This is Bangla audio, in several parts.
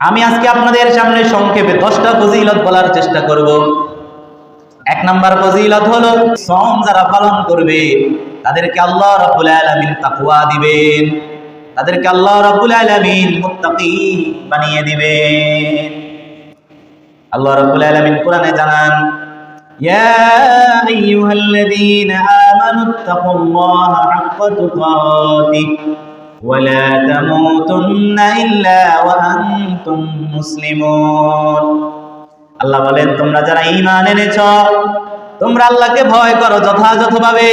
আমি আজকে আপনাদের সামনে সংক্ষেপে দশটা ফজিলত বলার চেষ্টা করব। এক নাম্বার ফজিলত হলো সম যারা পালন করবে, তাদেরকে আল্লাহ রাব্বুল আলামিন তাকওয়া দিবেন। তাদেরকে আল্লাহ রাব্বুল আলামিন মুত্তাকি বানিয়ে দিবেন। আল্লাহ রাব্বুল আলামিন কোরআনে জানান, ইয়া ولا تموتن إلا وأنتم مسلمون আল্লাহ বলেন তোমরা যারা ঈমান এনেছ তোমরা আল্লাহকে ভয় করো যথাযথভাবে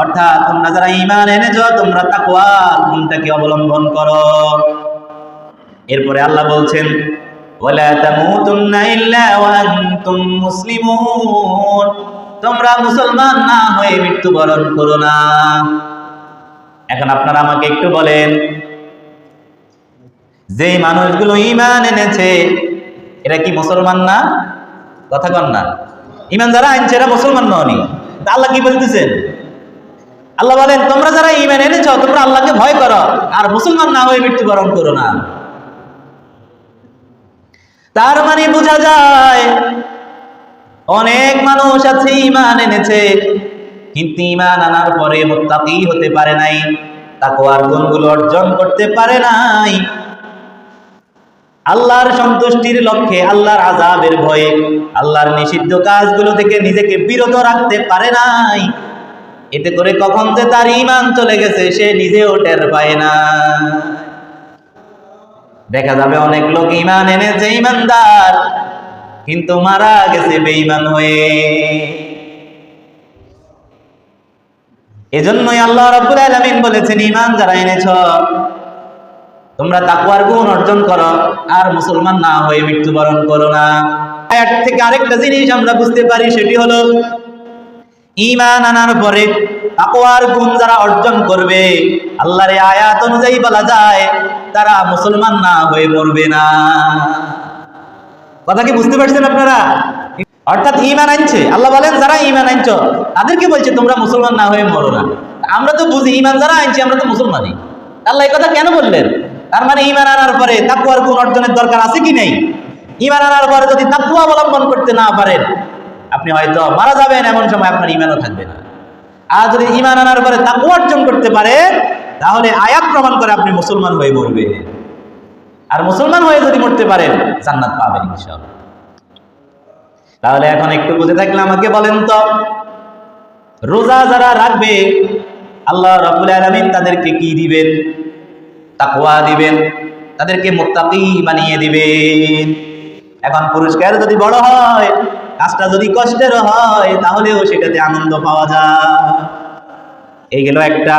অর্থাৎ তোমরা যারা ঈমান এনেছ তোমরা তাকওয়া গুণটাকে অবলম্বন করো এরপরে আল্লাহ বলছেন ওয়ালা তামুতুন্না ইল্লা ওয়া আনতুম মুসলিমুন তোমরা মুসলমান না হয়ে মৃত্যুবরণ করো না এখন আপনারা আমাকে একটু বলেন যে মানুষগুলো ইমান এনেছে, এরা কি মুসলমান না? কথা কন না। ইমান যারা আনছে, এরা মুসলমান ননি। আল্লাহ কি বলতেছেন? আল্লাহ বলেন, তোমরা যারা ইমান এনেছ, তোমরা আল্লাহকে ভয় করো, আর মুসলমান না হয়ে মৃত্যুবরণ করো না। তার মানে বোঝা যায়, অনেক মানুষ আছে ইমান এনেছে কিন্তু ইমান আনার পরে মোত্তাকি হতে পারে নাই, তাকওয়ার গুণগুলো অর্জন করতে পারে নাই। আল্লাহর সন্তুষ্টির লক্ষ্যে, আল্লাহর আজাবের ভয়ে, আল্লাহর নিষিদ্ধ কাজগুলো থেকে নিজেকে বিরত রাখতে পারে নাই। এতে করে কখন যে তার ইমান চলে গেছে, সে নিজেও টের পায় না। দেখা যাবে অনেক লোক ইমান এনেছে ইমানদার কিন্তু মারা গেছে বেঈমান হয়ে। এজন্যই আল্লাহ রাব্বুল আলামিন বলেছেন, ঈমান যারা এনেছ, তোমরা তাকওয়ার গুণ অর্জন করো, আর মুসলমান না হয়ে মৃত্যুবরণ করো না। আয়াত থেকে আরেকটা জিনিস আমরা বুঝতে পারি, সেটি হলো, ঈমান আনার পরে তাকওয়ার গুণ যারা অর্জন করবে, আল্লাহর আয়াত অনুযায়ী বলা যায়, তারা মুসলমান না হয়ে মরবে না। কথা কি বুঝতে পারছেন আপনারা? অর্থাৎ ইমান আনছে। আল্লাহ বলেন, যারা ইমান আনছ, তাদেরকে বলছে, তোমরা মুসলমান না হয়ে মরো না। আমরা তো বুঝি ইমান যারা আনছি, আমরা তো মুসলমানই। আল্লাহ এই কথা কেন বললেন? তার মানে ইমান আনার পরে তাকুয়ার গুণ অর্জনের দরকার আছে কি নেই? ইমান আনার পরে যদি তাকুয়া অবলম্বন করতে না পারেন, আপনি হয়তো মারা যাবেন, এমন সময় আপনার ইমানও থাকবে না। আর যদি ইমান আনার পরে তাকুয়া অর্জন করতে পারেন তাহলে আয়াত প্রমাণ করে আপনি মুসলমান হয়ে মরবে আর মুসলমান হয়ে যদি মরতে পারেন, জান্নাত পাবেন ইনশাআল্লাহ। তাহলে এখন একটু বুঝে থাকলে আমাকে বলেন তো রোজা যারা রাখবে আল্লাহ রাব্বুল আলামিন তাদেরকে কি দিবেন তাকওয়া দিবেন তাদেরকে মুত্তাকি বানিয়ে দিবেন এখন পুরস্কার যদি বড় হয় কাজটা যদি কষ্টের হয় তাহলেও সেটাতে আনন্দ পাওয়া যায় এই গেল একটা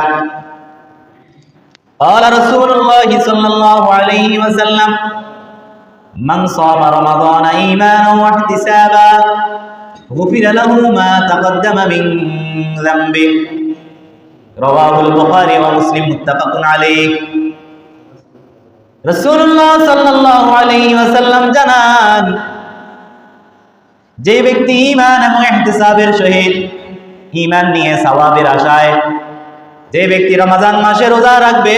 قال رسول الله صلى الله عليه وسلم من صام رمضان إيمانا واحتسابا غفر له ما تقدم من ذنبه رواه البخاري ومسلم متفق عليه রসুল্লাহ সাল্লাল্লাহু আলাইহি ওয়াসাল্লাম জানান যে ব্যক্তি ঈমান এবং ইহতিসাবের সহিত ঈমান নিয়ে সওয়াবের আশায় যে ব্যক্তি রমজান মাসে রোজা রাখবে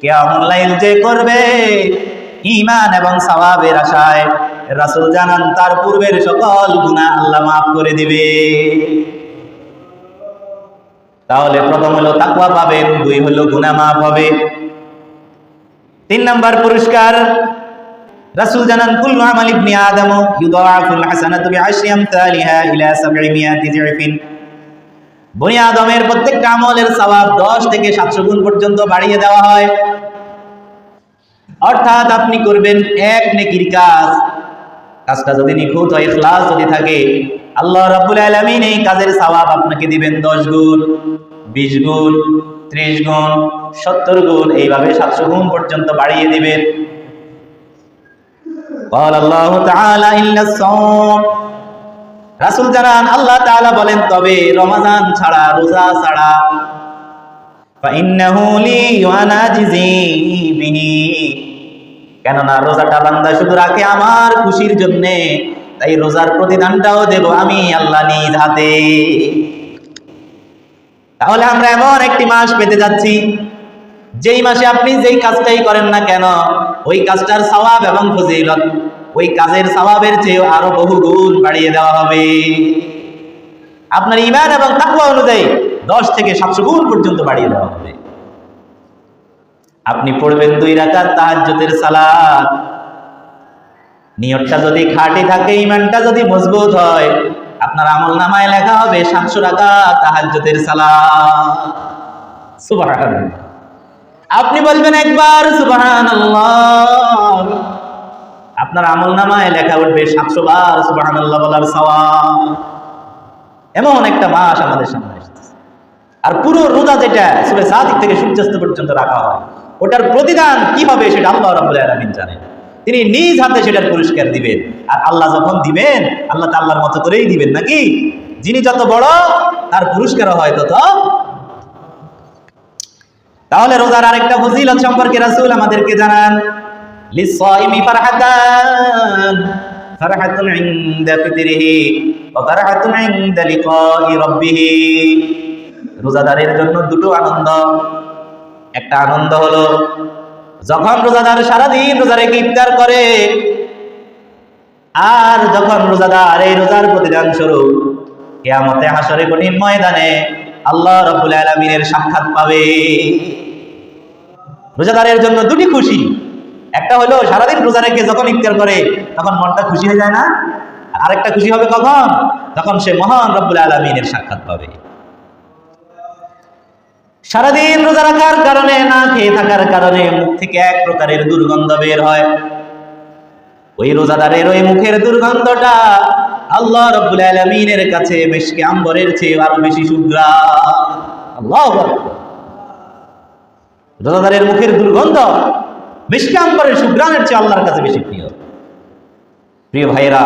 কিয়ামুল লাইল যে করবে? ঈমান এবং সওয়াবের আশায় রাসূল জানান, তার পূর্বের সকল গুনাহ আল্লাহ মাফ করে দিবে। তাহলে প্রথম হলো তাকওয়া পাবেন, দুই হলো গুনাহ মাফ হবে। তিন নাম্বার পুরস্কার, রাসূল জানান, কুল্লু আমাল ইবনি আদম ইউদাআফুল হাসানাতু বিআশরি আমসালিহা ইলা 700 জিরফিন বনি আদমের প্রত্যেকটা আমলের সওয়াব 10 থেকে 700 গুণ পর্যন্ত বাড়িয়ে দেওয়া হয় অর্থাৎ আপনি করবেন এক নেকির কাজ কাজটা যদি নিখুঁত হয় ইখলাস যদি থাকে আল্লাহ রাব্বুল আলামিন এই কাজের সওয়াব আপনাকে দিবেন 10 গুণ 20 গুণ 30 গুণ 70 গুণ এইভাবে 700 গুণ পর্যন্ত বাড়িয়ে দিবেন قال الله تعالى إلا الصوم রাসুল জানান, আল্লাহ তাআলা বলেন, তবে রমাজান ছাড়া, রোজা ছাড়া কেননা রোজাটা বান্দা শুধু রাখে আমার খুশির জন্যে, তাই রোজার প্রতিদানটাও দেব আমি আল্লাহ নিজ হাতে। তাহলে আমরা এমন একটি মাস পেতে যাচ্ছি, যেই মাসে আপনি যেই কাজটাই করেন না কেন, ওই কাজটার সওয়াব এবং ফজিলত। ওই কাজের সওয়াবের চেয়ে আরও বহু গুণ বাড়িয়ে দেওয়া হবে। আপনার ইমান এবং তাকওয়া অনুযায়ী দশ থেকে সাতশো গুণ পর্যন্ত বাড়িয়ে দেওয়া হবে। আপনি পড়বেন দুই রাকাত তাহাজ্জুদের সালাত। নিয়তটা যদি খাঁটি থাকে ইমানটা যদি মজবুত হয়, আপনার আমল নামায় লেখা হবে সাতশো টাকা তাহাজ্জুদের সালাত। সুবহানাল্লাহ। আপনি বলবেন একবার, সুবহানাল্লাহ। আপনার আমল নামায় লেখা উঠবে সাতশো বার সওয়াব। এমন একটা মাস আমাদের সামনে এসেছে আর পুরো রোজা যেটা সুবে সাদিক থেকে সূর্যাস্ত পর্যন্ত রাখা হয়, ওটার প্রতিদান কি হবে সেটা আল্লাহ রাব্বুল আলামিন জানেন। তিনি নিজ হাতে সেটার পুরস্কার দিবেন। আর আল্লাহ যখন দিবেন, আল্লাহ তা আল্লাহর মতো করেই দিবেন নাকি? যিনি যত বড়, তার পুরস্কারও হয় তত। তাহলে রোজার আরেকটা ফজিলত সম্পর্কে রাসূল আমাদেরকে জানান লিসাইমি ফারহাতান ফারহাতুন ইনদা ফিতরিহি ওয়া ফারহাতুন ইনদা লিকাই রাব্বিহি রোজাদারের জন্য দুটো আনন্দ। একটা আনন্দ হলো, যখন রোজাদার সারাদিন রোজা রেখে ইফতার করে, আর যখন রোজাদার এই রোজার প্রতিদান স্বরূপ কেয়ামতে হাসরে কঠিন ময়দানে আল্লাহ রাব্বুল আলামিনের সাক্ষাৎ পাবে। রোজাদারের জন্য দুটি খুশি। একটা হলো সারাদিন রোজা রেখে যখন ইফতার করে, তখন মনটা খুশি হয়ে যায় না? আরেকটা খুশি হবে কখন? তখন সে মহান রব্বুল আলমিনের সাক্ষাৎ পাবে। সারাদিন রোজা রাখার কারণে, না খেয়ে থাকার কারণে মুখ থেকে এক প্রকারের দুর্গন্ধ বের হয়। ওই রোজাদারের ওই মুখের দুর্গন্ধটা আল্লাহ রব্বুল আলমিনের কাছে বেশকে আম্বরের চেয়ে আরও বেশি শুভ্রা। আল্লাহ রোজাদারের মুখের দুর্গন্ধ মিষ্টি আম্বরের সুগ্রামের চেয়ে আল্লাহর কাছে বেশি প্রিয়। প্রিয় ভাইয়েরা,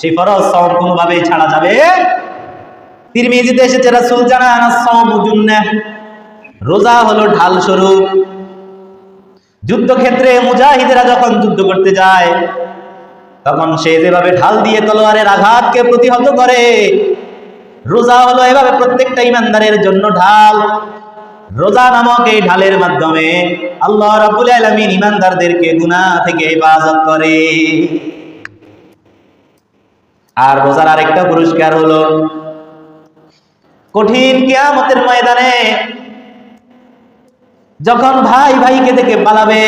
সেই ফরজ সওম কোনোভাবেই ছাড়া যাবে। তিরমিজিতে এসেছে, রাসূল জানান সওম জুন্নাহ রোজা হলো ঢাল স্বরূপ। যুদ্ধক্ষেত্রে মুজাহিদেরা যখন যুদ্ধ করতে যায়, তখন সে যেভাবে ঢাল দিয়ে তলোয়ারের আঘাতকে প্রতিহত করে, রোজা হলো এভাবে প্রত্যেকটা ইমানদারের জন্য ঢাল। রোজা নামক এই ঢালের মাধ্যমে আল্লাহ রাব্বুল আলামিন ইমানদারদেরকে গুনাহ থেকে হেফাজত করে। আর রোজার আরেকটা পুরস্কার হলো কঠিন কিয়ামতের ময়দানে যখন ভাই ভাইকে দেখে পালাবে,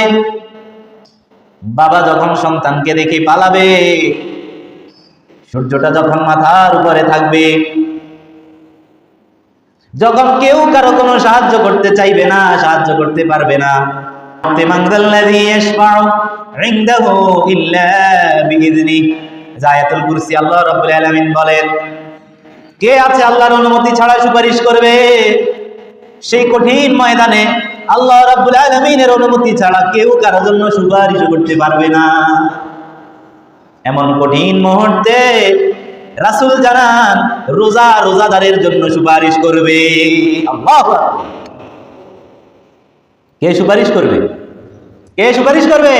বাবা যখন সন্তানকে দেখে পালাবে, সূর্যটা যখন মাথার উপরে থাকবে যখন কেউ কারও কোনো সাহায্য করতে চাইবে না, সাহায্য করতে পারবে না। আল্লাহ বলেন, কে আল্লাহর অনুমতি ছাড়া সুপারিশ করবে? সেই কঠিন ময়দানে আল্লাহ অনুমতি ছাড়া কেউ কারও জন্য সুপারিশ করতে পারবে না। এমন কঠিন মুহূর্তে রাসুল জানান, রোজা রোজাদারের জন্য সুপারিশ করবে। কে সুপারিশ করবে? কে সুপারিশ করবে?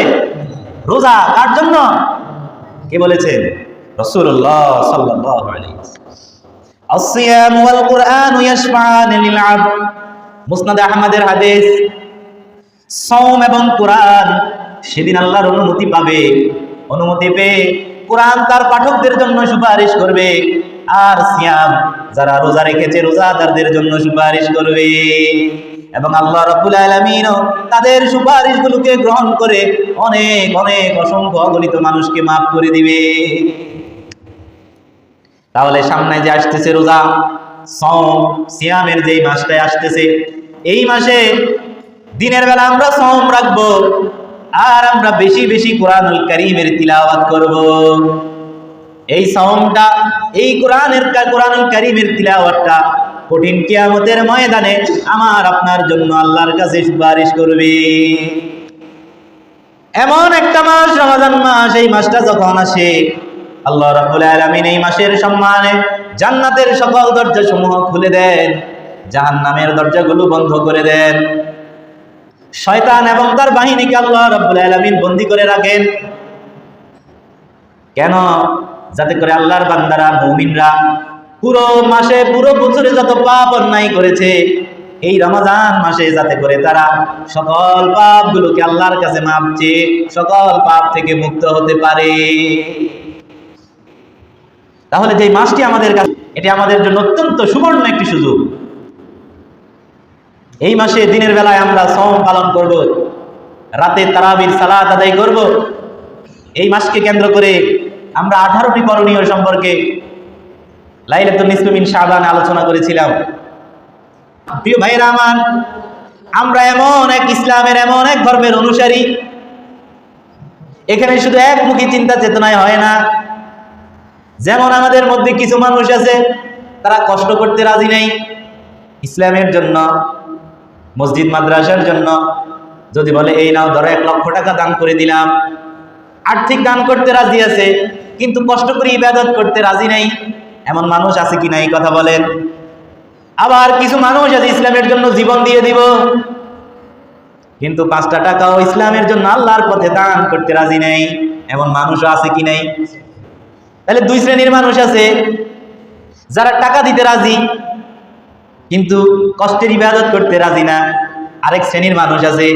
রোজা কার জন্য? কে বলেছেন? রসুল্লাহ মুসনাদ এবং কোরআন সেদিন আল্লাহর অনুমতি পাবে। অনুমতি পেয়ে কোরআন তার পাঠকদের জন্য সুপারিশ করবে। আর সিয়াম যারা রোজা রেখেছে, রোজাদারদের জন্য সুপারিশ করবে। এবং আল্লাহ রাব্বুল আলামিনও তাদের সুপারিশগুলোকে গ্রহণ করে অনেক অনেক অসংখ্য অগণিত মানুষকে মাফ করে দিবে। তাহলে সামনে যে আসতেছে রোজা সম সিয়ামের যেই মাসটায় আসতেছে, এই মাসে দিনের বেলা আমরা সম রাখব। আর আমরা বেশি বেশি কোরআনুল কারীমের তিলাওয়াত করব। এই সওমটা, এই কোরআনের কোরআনুল কারীমের তিলাওয়াতটা কঠিন কিয়ামতের ময়দানে আমার আপনার জন্য আল্লাহর কাছে সুপারিশ করবে। এমন একটা মাস রমাজান মাস, এই মাসটা যখন আসে, আল্লাহ রাব্বুল আলামিন এই মাসের সম্মানে জান্নাতের সকল দরজা সমূহ খুলে দেন, জাহান্নামের দরজাগুলো বন্ধ করে দেন। শয়তান এবং তার বাহিনীকে আল্লাহ রাব্বুল আলামিন বন্দী করে রাখেন। কেন? যাতে করে আল্লাহর বান্দারা, মুমিনরা পুরো মাসে, পুরো বছরে যত পাপ অন্যায় করেছে, এই রমজান মাসে যাতে করে তারা সকল পাপ পাপগুলোকে আল্লাহর কাছে মাপছে সকল পাপ থেকে মুক্ত হতে পারে। তাহলে যে মাসটি আমাদের কাছে, এটি আমাদের জন্য অত্যন্ত সুবর্ণ একটি সুযোগ। এই মাসে দিনের বেলায় আমরা সম পালন করব, রাতে তারাবির সালাত আদায় করব। এই মাসকে কেন্দ্র করে আমরা আঠারোটি করণীয় সম্পর্কে লাইলাতুল নিসমিন শাবান আলোচনা করেছিলাম। প্রিয় ভাই আমার, আমরা এমন এক ইসলামের এমন এক ধর্মের অনুসারী, এখানে শুধু একমুখী চিন্তা চেতনায় হয় না। যেমন আমাদের মধ্যে কিছু মানুষ আছে, তারা কষ্ট করতে রাজি নেই ইসলামের জন্য। মসজিদ মাদ্রাসার জন্য। যদি বলে, এই নাও, ধরো এক লক্ষ টাকা দান করে দিলাম। আর্থিক দান করতে রাজি আছে, কিন্তু কষ্ট করে ইবাদত করতে রাজি নাই। এমন মানুষ আছে কি না এই কথা বলেন। আবার কিছু মানুষ আছে ইসলামের জন্য জীবন দিয়ে দিব। কিন্তু পাঁচটা টাকাও ইসলামের জন্য আল্লাহর পথে দান করতে রাজি নেই। এমন মানুষও আছে কি নেই? তাহলে দুই শ্রেণির মানুষ আছে, যারা টাকা দিতে রাজি কিন্তু কষ্টের ইবাদত করতে রাজি না। আরেক শ্রেণির মানুষ আছে,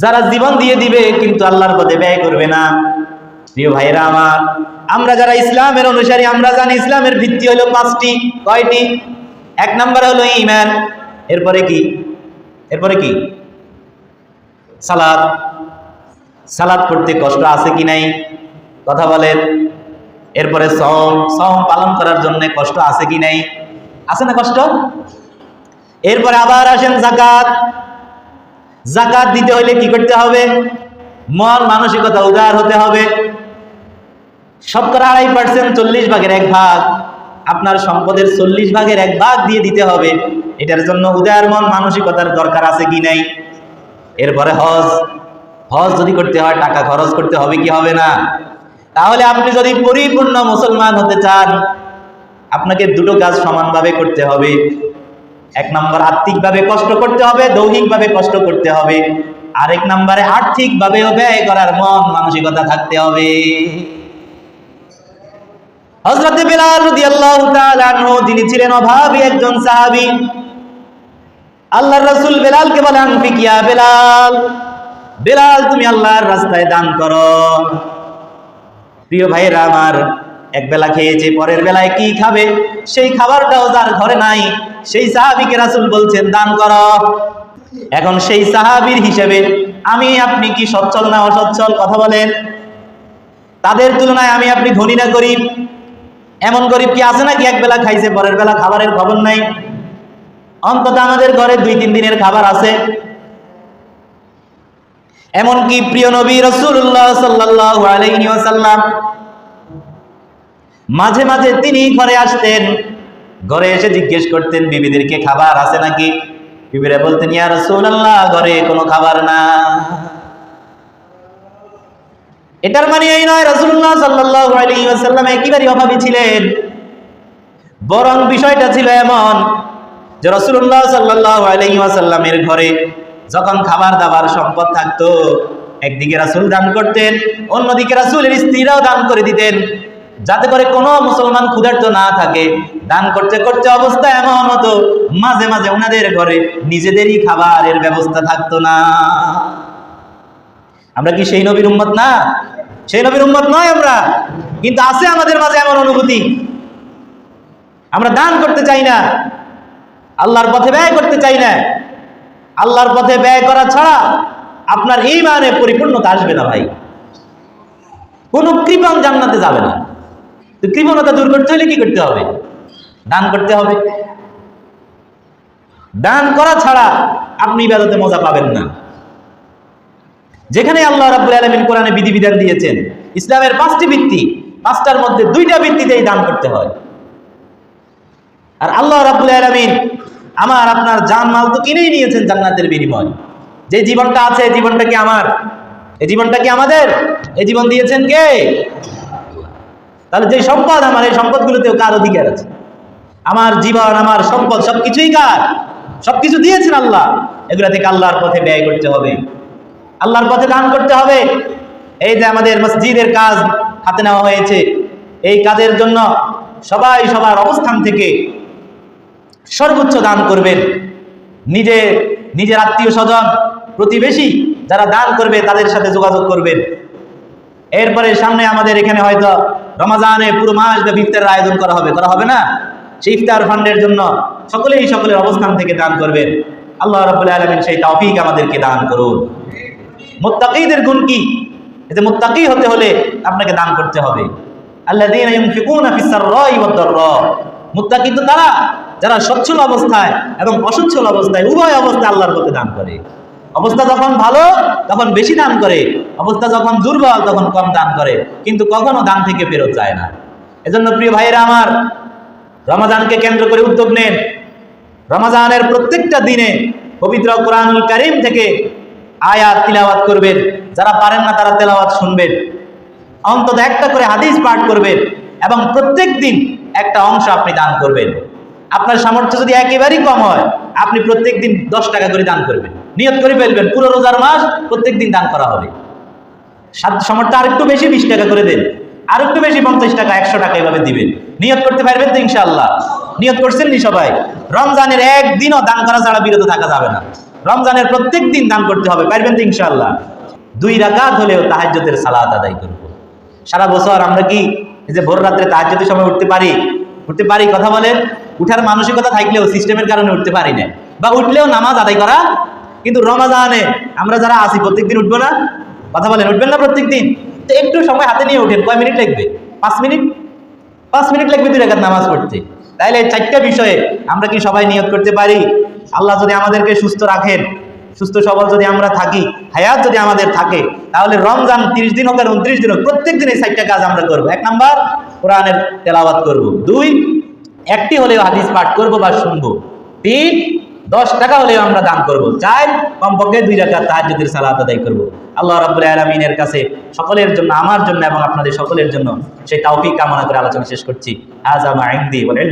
যারা জীবন দিয়ে দিবে, কিন্তু আল্লাহর পথে ব্যয় করবে না। প্রিয় ভাইরা আমার, আমরা যারা ইসলামের অনুসারী, আমরা জানি ইসলামের ভিত্তি হলো পাঁচটি। কয়টি? এক নম্বর হলো ইমান এরপরে কি? এরপরে কি? সালাদ। সালাদ করতে কষ্ট আছে কি নাই? কথা বলেন। এরপরে সম সম পালন করার জন্য কষ্ট আছে কি নাই? আছে না কষ্ট? এরপরে আবার আসেন জাকাত জাকাত দিতে হলে কি করতে হবে? মন মানসিকতা উদার হতে হবে। শতকরা আড়াই পার্সেন্ট চল্লিশ ভাগের এক ভাগ। আপনার সম্পদের চল্লিশ ভাগের এক ভাগ দিয়ে দিতে হবে। এটার জন্য উদার মন মানসিকতার দরকার আছে কি নাই? এরপরে হজ। হজ যদি করতে হয়, টাকা খরচ করতে হবে কি হবে না? তাহলে আপনি যদি পরিপূর্ণ মুসলমান হতে চান আপনাকে দুটো কাজ সমানভাবে করতে হবে। এক নম্বর, আর্থিকভাবে কষ্ট করতে হবে, দৈহিকভাবে কষ্ট করতে হবে। আরেক নম্বরে, আর্থিকভাবেও ব্যয় করার মন, মানসিকতা থাকতে হবে। হযরতে বেলাল রাদিয়াল্লাহু তাআলা আনহু তিনি ছিলেন অভাবী একজন সাহাবী, আল্লাহর রাসূল বেলালকে বলেন ফিকিয়া বেলাল বেলাল তুমি আল্লাহর রাস্তায় দান করো। প্রিয় ভাইরা আমার এক বেলা খেয়েছে পরের বেলায় কি খাবে? সেই খাবারটাও যার ঘরে নাই, সেই সাহাবিকে রাসূল বলছেন, দান কর। এখন সেই সাহাবীর হিসেবে আমি আপনি কি সচ্ছল না অসচ্ছল? কথা বলেন। তাদের তুলনায় আমি আপনি ধনী না গরিব? এমন গরিব কি আছে নাকি এক বেলা খাইছে, পরের বেলা খাবারের খবর নাই? অন্তত আমাদের ঘরে দুই, তিন দিনের খাবার আছে। এমনকি প্রিয় নবী রসুল্লাহ সাল্লাল্লাহু আলাইহি ওয়াসাল্লাম মাঝে মাঝে তিনি ঘরে আসতেন। ঘরে এসে জিজ্ঞেস করতেন বিবিদেরকে খাবার আছে নাকি? বিবিরা বলতেন, ইয়া রাসূলুল্লাহ, ঘরে কোনো খাবার না। এটার মানে এই নয় আলাইহি ওয়াসাল্লাম একেবারে অভাবী ছিলেন। বরং বিষয়টা ছিল এমন যে রাসূলুল্লাহ সাল্লাল্লাহু আলাইহি ঘরে যখন খাবার দাবার সম্পদ থাকতো, একদিকে রাসূল দান করতেন, অন্যদিকে রাসূলের স্ত্রীরাও দান করে দিতেন। যাতে করে কোনো মুসলমান ক্ষুধার্ত না থাকে। দান করতে করতে অবস্থা এমন হতো, মাঝে মাঝে ওনাদের ঘরে নিজেদেরই খাবারের ব্যবস্থা থাকতো না। আমরা কি সেই নবীর উম্মত না? সেই নবীর উম্মত নয় আমরা। কিন্তু আছে আমাদের মাঝে এমন অনুভূতি। আমরা দান করতে চাই না। আল্লাহর পথে ব্যয় করতে চাই না। আল্লাহর পথে ব্যয় করা ছাড়া আপনার এই মানে পরিপূর্ণতা আসবে না ভাই। কোনো কৃপণ জান্নাতে যাবে না। তো কৃপণতা দূর করতে হলে কি করতে হবে? দান করতে হবে। দান করা ছাড়া আপনি ইবাদতে মজা পাবেন না। যেখানে আল্লাহ রাব্বুল আলামিন কোরআনে বিধিবিধান দিয়েছেন, ইসলামের পাঁচটি ভিত্তি, পাঁচটার মধ্যে দুইটা ভিত্তিতেই দান করতে হয়। আর আল্লাহ রাব্বুল আলামিন আমার, আপনার জান মাল তো কিনেই নিয়েছেন জান্নাতের বিনিময়। যে জীবনটা আছে জীবনটা কি আমার? এই জীবনটা কি আমাদের? এই জীবন দিয়েছেন কে? তাহলে যে সম্পদ আমার, এই সম্পদগুলোতেও কার অধিকার আছে? আমার জীবন, আমার সম্পদ, সবকিছুই কার? সবকিছু দিয়েছেন আল্লাহ। এগুলা থেকে আল্লাহর পথে ব্যয় করতে হবে। আল্লাহর পথে দান করতে হবে। এই যে আমাদের মসজিদের কাজ হাতে নেওয়া হয়েছে, এই কাজের জন্য সবাই সবার অবস্থান থেকে সর্বোচ্চ দান করবেন। নিজে, নিজের আত্মীয় স্বজন প্রতিবেশী যারা দান করবে, তাদের সাথে যোগাযোগ করবেন। এরপরে সামনে আমাদের এখানে হয়তো রমাজানে পুরো মাস ব্যাপী ইফতারের আয়োজন করা হবে। করা হবে না? সেই ইফতার ফান্ডের জন্য সকলেই সকলের অবস্থান থেকে দান করবেন। আল্লাহ রাব্বুল আলামিন সেই তৌফিক আমাদেরকে দান করুন। মুত্তাকিদের গুণ কি? এতে মুত্তাকি হতে হলে আপনাকে দান করতে হবে। মুত্তাকি তো তারা, যারা সচ্ছল অবস্থায় এবং অসচ্ছল অবস্থায়, উভয় অবস্থায় আল্লাহর পথে দান করে। অবস্থা যখন ভালো, তখন বেশি দান করে। অবস্থা যখন দুর্বল, তখন কম দান করে। কিন্তু কখনো দান থেকে ফেরত যায় না। এজন্য প্রিয় ভাইয়েরা আমার, রমাজানকে কেন্দ্র করে উদ্যোগ নেন। রমাজানের প্রত্যেকটা দিনে পবিত্র কোরআনুল কারীম থেকে আয়াত তিলাওয়াত করবেন। যারা পারেন না, তারা তেলাওয়াত শুনবেন। অন্তত একটা করে হাদিস পাঠ করবেন এবং প্রত্যেক দিন একটা অংশ আপনি দান করবেন। আপনার সামর্থ্য যদি একেবারেই কম হয়, আপনি প্রত্যেক দিন দশ টাকা করে দান করবেন। নিয়ত করে ফেলবেন, পুরো রোজার মাস প্রত্যেক দিন দান করা হবে। সাধ্য সামর্থ্য আর একটু বেশি বিশ টাকা করে দেন। আর একটু বেশি পঞ্চাশ টাকা, একশো টাকা এভাবে দিবেন। নিয়ত করতে পারবেন তো ইনশাআল্লাহ। নিয়ত করছেন নি সবাই? রমজানের একদিনও দান করা ছাড়া বিরত থাকা যাবে না। রমজানের প্রত্যেক দিন দান করতে হবে, পারবেন তো ইনশাআল্লাহ। দুই রাকাত হলেও তাহাজ্জুদের সালাত আদায় করব। সারা বছর আমরা কি যে ভোর রাত্রে তাহাজ্জুদের সময় উঠতে পারি? উঠতে পারি কথা বলেন? উঠার মানসিকতা থাকলেও সিস্টেমের কারণে উঠতে পারি না। বা উঠলেও নামাজ আদায় করা কিন্তু রমাজানে আমরা যারা আসি প্রত্যেকদিন উঠবো না? কথা বলেন, উঠবেন না প্রত্যেকদিন তো একটু সময় হাতে নিয়ে উঠেন, কয় মিনিট লাগবে? পাঁচ মিনিট? পাঁচ মিনিট লাগবে দুই রেখাত নামাজ পড়তে। তাইলে চারটা বিষয়ে আমরা কি সবাই নিয়োগ করতে পারি? আল্লাহ যদি আমাদেরকে সুস্থ রাখেন, সুস্থ সবল যদি আমরা থাকি, হায়াত যদি আমাদের থাকে, তাহলে রমজান তিরিশ দিন হোক আর উনত্রিশ দিন হোক, প্রত্যেক দিন এই চারটা কাজ আমরা করব। এক নাম্বার, কোরআনের তেলাওয়াত করব। দুই, একটি হলেও হাদিস পাঠ করব বা শুনব। তিন দশ টাকা হলেও আমরা দান করব। চাই কমপক্ষে দুই টাকা তাহাজুদের সালাত আদায় করব। আল্লাহ রাব্বুল আলমিনের কাছে সকলের জন্য, আমার জন্য এবং আপনাদের সকলের জন্য সেই তাওফিক কামনা করে আলোচনা শেষ করছি। আজ আমার দিয়ে বলেন